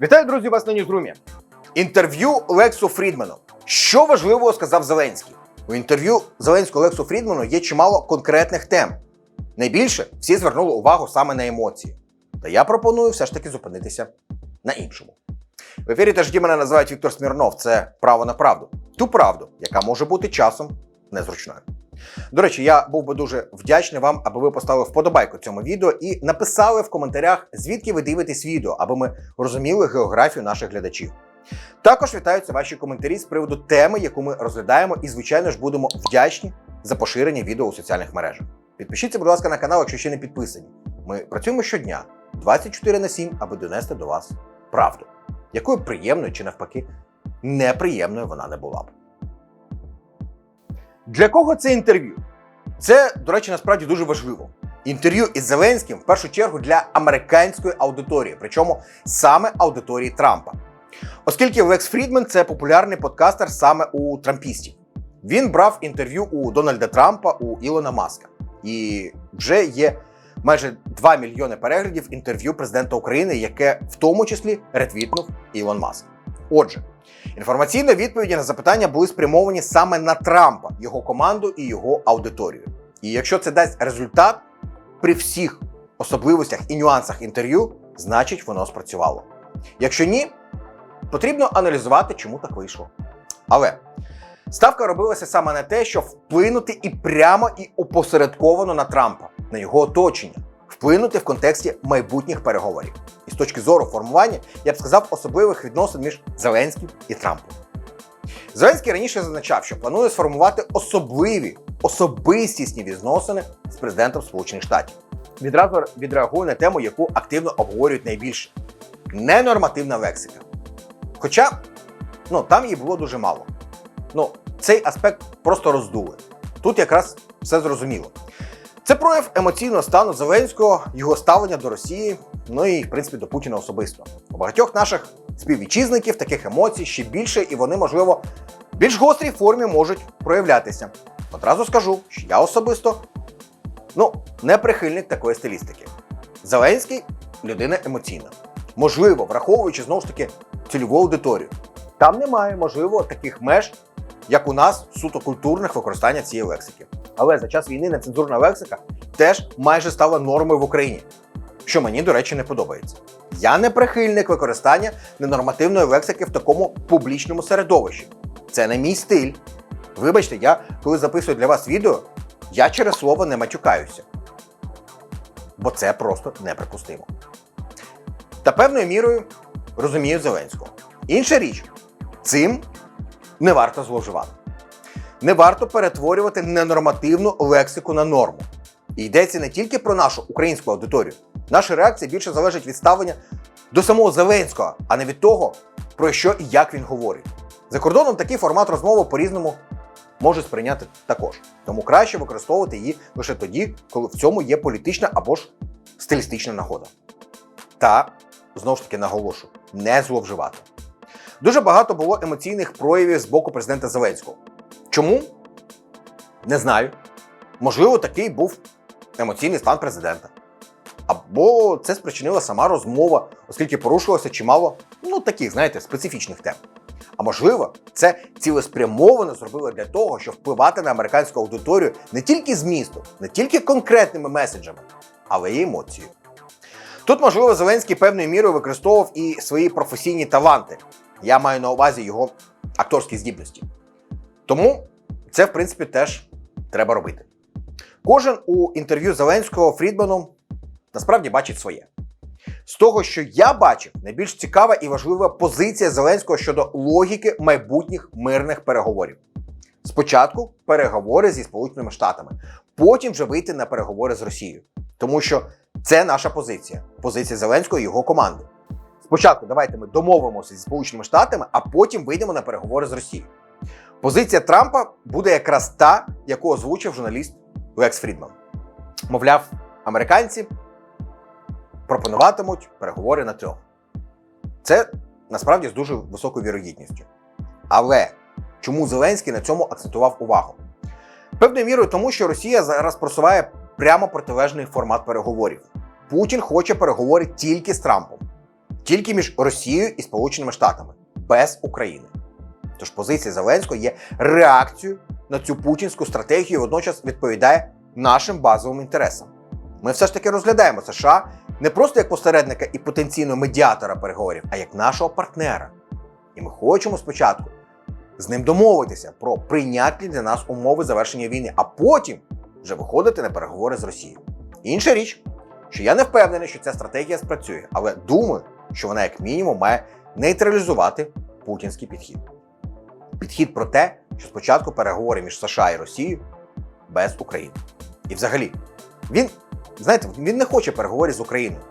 Вітаю, друзі, вас на Ньюзрумі. Інтерв'ю Лексу Фрідмену. Що важливого сказав Зеленський? У інтерв'ю Зеленського Лексу Фрідмену є чимало конкретних тем. Найбільше всі звернули увагу саме на емоції. Та я пропоную все ж таки зупинитися на іншому. В ефірі теж мене називають Віктор Смірнов. Це право на правду. Ту правду, яка може бути часом незручною. До речі, я був би дуже вдячний вам, аби ви поставили вподобайку цьому відео і написали в коментарях, звідки ви дивитесь відео, аби ми розуміли географію наших глядачів. Також вітаються ваші коментарі з приводу теми, яку ми розглядаємо, і, звичайно ж, будемо вдячні за поширення відео у соціальних мережах. Підпишіться, будь ласка, на канал, якщо ще не підписані. Ми працюємо щодня 24 на 7, аби донести до вас правду, якою приємною чи навпаки неприємною вона не була б. Для кого це інтерв'ю? Це, до речі, насправді дуже важливо. Інтерв'ю із Зеленським в першу чергу для американської аудиторії, причому саме аудиторії Трампа. Оскільки Лекс Фрідмен це популярний подкастер саме у трампістів. Він брав інтерв'ю у Дональда Трампа у Ілона Маска. І вже є майже 2 мільйони переглядів інтерв'ю президента України, яке в тому числі ретвітнув Ілон Маск. Отже, інформаційні відповіді на запитання були спрямовані саме на Трампа, його команду і його аудиторію. І якщо це дасть результат при всіх особливостях і нюансах інтерв'ю, значить воно спрацювало. Якщо ні, потрібно аналізувати, чому так вийшло. Але ставка робилася саме на те, щоб вплинути і прямо і опосередковано на Трампа, на його оточення, вплинути в контексті майбутніх переговорів. І з точки зору формування, я б сказав, особливих відносин між Зеленським і Трампом. Зеленський раніше зазначав, що планує сформувати особливі особистісні відносини з президентом Сполучених Штатів. Відразу відреагую на тему, яку активно обговорюють найбільше ненормативна лексика. Хоча ну, там її було дуже мало. Ну, цей аспект просто роздули. Тут якраз все зрозуміло. Це прояв емоційного стану Зеленського, його ставлення до Росії, ну і, в принципі, до Путіна особисто. У багатьох наших співвітчизників таких емоцій ще більше, і вони, можливо, в більш гострій формі можуть проявлятися. Одразу скажу, що я особисто ну, не прихильник такої стилістики. Зеленський людина емоційна. Можливо, враховуючи знову ж таки цільову аудиторію. Там немає, можливо, таких меж, як у нас суто культурних використання цієї лексики. Але за час війни нецензурна лексика теж майже стала нормою в Україні, що мені, до речі, не подобається. Я не прихильник використання ненормативної лексики в такому публічному середовищі. Це не мій стиль. Вибачте, я коли записую для вас відео, я через слово не матюкаюся. Бо це просто неприпустимо. Та певною мірою розумію Зеленського. Інша річ, цим не варто зловживати. Не варто перетворювати ненормативну лексику на норму. І йдеться не тільки про нашу українську аудиторію. Наша реакція більше залежить від ставлення до самого Зеленського, а не від того, про що і як він говорить. За кордоном такий формат розмови по-різному може сприйняти також. Тому краще використовувати її лише тоді, коли в цьому є політична або ж стилістична нагода. Та, знову ж таки наголошу, не зловживати. Дуже багато було емоційних проявів з боку президента Зеленського. Чому? Не знаю. Можливо, такий був емоційний стан президента. Або це спричинила сама розмова, оскільки порушувалося чимало ну, таких, знаєте, специфічних тем. А можливо, це цілеспрямовано зробило для того, щоб впливати на американську аудиторію не тільки змістом, не тільки конкретними меседжами, але й емоцією. Тут, можливо, Зеленський певною мірою використовував і свої професійні таланти. Я маю на увазі його акторські здібності. Тому це, в принципі, теж треба робити. Кожен у інтерв'ю Зеленського Фрідману насправді бачить своє. З того, що я бачив, найбільш цікава і важлива позиція Зеленського щодо логіки майбутніх мирних переговорів. Спочатку переговори зі Сполученими Штатами, потім вже вийти на переговори з Росією. Тому що це наша позиція, позиція Зеленського і його команди. Спочатку давайте ми домовимося зі Сполученими Штатами, а потім вийдемо на переговори з Росією. Позиція Трампа буде якраз та, яку озвучив журналіст Лекс Фрідман. Мовляв, американці пропонуватимуть переговори на трьох. Це насправді з дуже високою вірогідністю. Але чому Зеленський на цьому акцентував увагу? Певною мірою тому, що Росія зараз просуває прямо протилежний формат переговорів. Путін хоче переговори тільки з Трампом. тільки між Росією і Сполученими Штатами, без України. Тож позиція Зеленського є реакцією на цю путінську стратегію і водночас відповідає нашим базовим інтересам. Ми все ж таки розглядаємо США не просто як посередника і потенційного медіатора переговорів, а як нашого партнера. І ми хочемо спочатку з ним домовитися про прийнятні для нас умови завершення війни, а потім вже виходити на переговори з Росією. Інша річ, що я не впевнений, що ця стратегія спрацює, але думаю, що вона як мінімум має нейтралізувати путінський підхід. Підхід про те, що спочатку переговори між США і Росією без України. І взагалі, він, знаєте, він не хоче переговорів з Україною.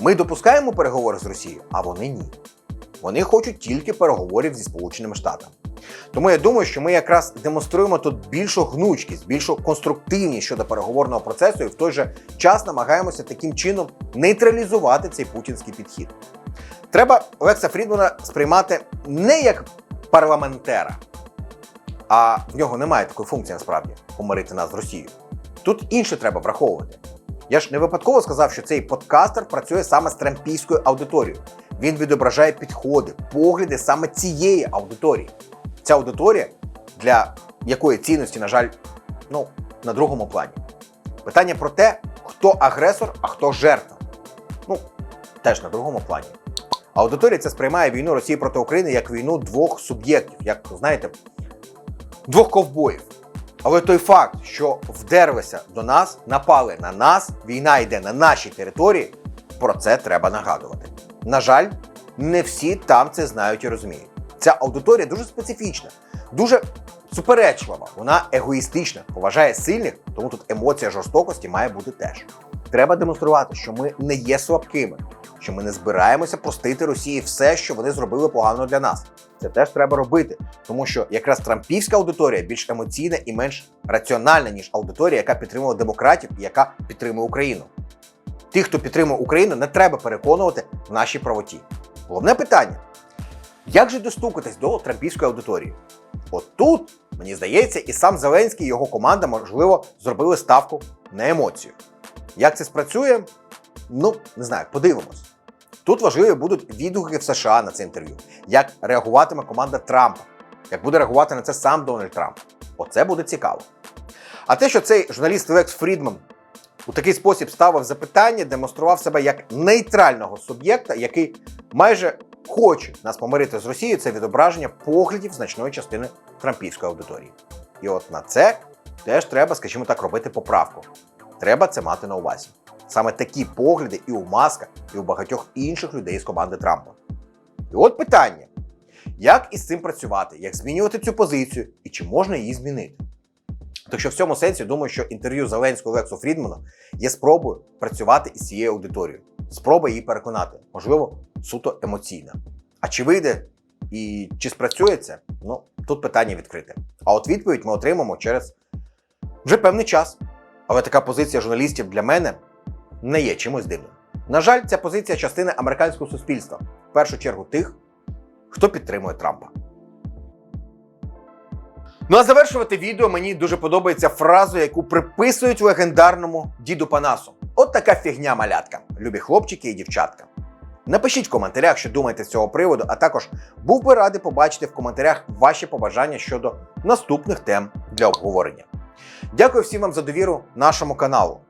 Ми допускаємо переговори з Росією, а вони ні. Вони хочуть тільки переговорів зі Сполученими Штатами. Тому я думаю, що ми якраз демонструємо тут більшу гнучкість, більшу конструктивність щодо переговорного процесу, і в той же час намагаємося таким чином нейтралізувати цей путінський підхід. Треба Олекса Фрідмана сприймати не як парламентера, а в нього немає такої функції насправді помирити нас з Росією. Тут інше треба враховувати. Я ж не випадково сказав, що цей подкастер працює саме з трампійською аудиторією. Він відображає підходи, погляди саме цієї аудиторії. Ця аудиторія, для якої цінності, на жаль, ну, на другому плані. Питання про те, хто агресор, а хто жертва. Ну, теж на другому плані. Аудиторія це сприймає війну Росії проти України як війну двох суб'єктів, як знаєте, двох ковбоїв. Але той факт, що вдерлися до нас, напали на нас, війна йде на нашій території, про це треба нагадувати. На жаль, не всі там це знають і розуміють. Ця аудиторія дуже специфічна, дуже суперечлива, вона егоїстична, поважає сильних, тому тут емоція жорстокості має бути теж. Треба демонструвати, що ми не є слабкими, що ми не збираємося простити Росії все, що вони зробили погано для нас. Це теж треба робити, тому що якраз трампівська аудиторія більш емоційна і менш раціональна, ніж аудиторія, яка підтримувала демократів і яка підтримує Україну. Тих, хто підтримує Україну, не треба переконувати в нашій правоті. Головне питання: як же достукатись до трампівської аудиторії? От тут, мені здається, і сам Зеленський і його команда, можливо, зробили ставку на емоцію. Як це спрацює? Ну, не знаю, подивимось. Тут важливі будуть відгуки в США на це інтерв'ю, як реагуватиме команда Трампа, як буде реагувати на це сам Дональд Трамп. Оце буде цікаво. А те, що цей журналіст Лекс Фрідман у такий спосіб ставив запитання, демонстрував себе як нейтрального суб'єкта, який майже хоче нас помирити з Росією, це відображення поглядів значної частини трампівської аудиторії. І от на це теж треба, скажімо так, робити поправку. Треба це мати на увазі. Саме такі погляди і у Маска, і у багатьох інших людей з команди Трампа. І от питання: як із цим працювати, як змінювати цю позицію і чи можна її змінити? Так що в цьому сенсі думаю, що інтерв'ю Зеленського Лексу Фрідмана є спробою працювати із цією аудиторією, спроба її переконати, можливо, суто емоційна. А чи вийде і чи спрацює це? Ну тут питання відкрите. А от відповідь ми отримаємо через вже певний час. Але така позиція журналістів для мене не є чимось дивним. На жаль, ця позиція частини американського суспільства, в першу чергу тих, хто підтримує Трампа. Ну а завершувати відео мені дуже подобається фраза, яку приписують легендарному діду Панасу. От така фігня малятка, любі хлопчики і дівчатка. Напишіть в коментарях, що думаєте з цього приводу, а також був би радий побачити в коментарях ваші побажання щодо наступних тем для обговорення. Дякую всім вам за довіру нашому каналу.